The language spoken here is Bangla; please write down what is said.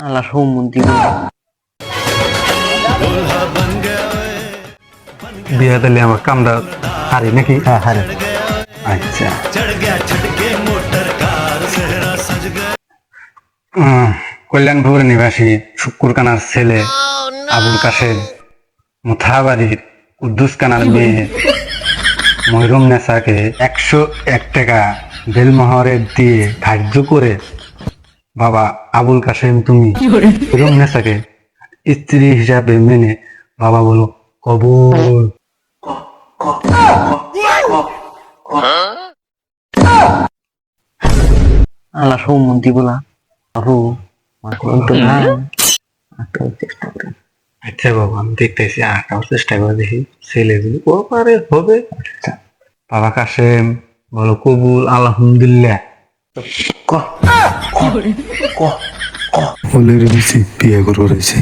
আল্লাহ বিয়া দিলে আমার কামটা হারি নাকি? হ্যাঁ হ্যাঁ আচ্ছা। কল্যাণপুর নিবাসী শুক্কুর কানার ছেলে আবুল কাশেম মুথাবাড়ির কুদ্দুস কানার মেয়ে ময়রুম নেসাকে একশো এক টাকা বেলমহরে দিয়ে ধার্য করে বাবা আবুল কাসেম তুমি। ময়রুম নেসাকে স্ত্রী হিসাবে মেনে বাবা বলো কবুল। আল্লাহ সৌমন্তি বলা করে আচ্ছা বাবা আমি দেখতেছি আঁকার চেষ্টা করে দেখি। ছেলে যদি ও পারে হবে। আচ্ছা। বাবা কাশেম বলো কবুল আলহামদুলিল্লাহ। ফুলের বেশি বিয়ে করে রয়েছে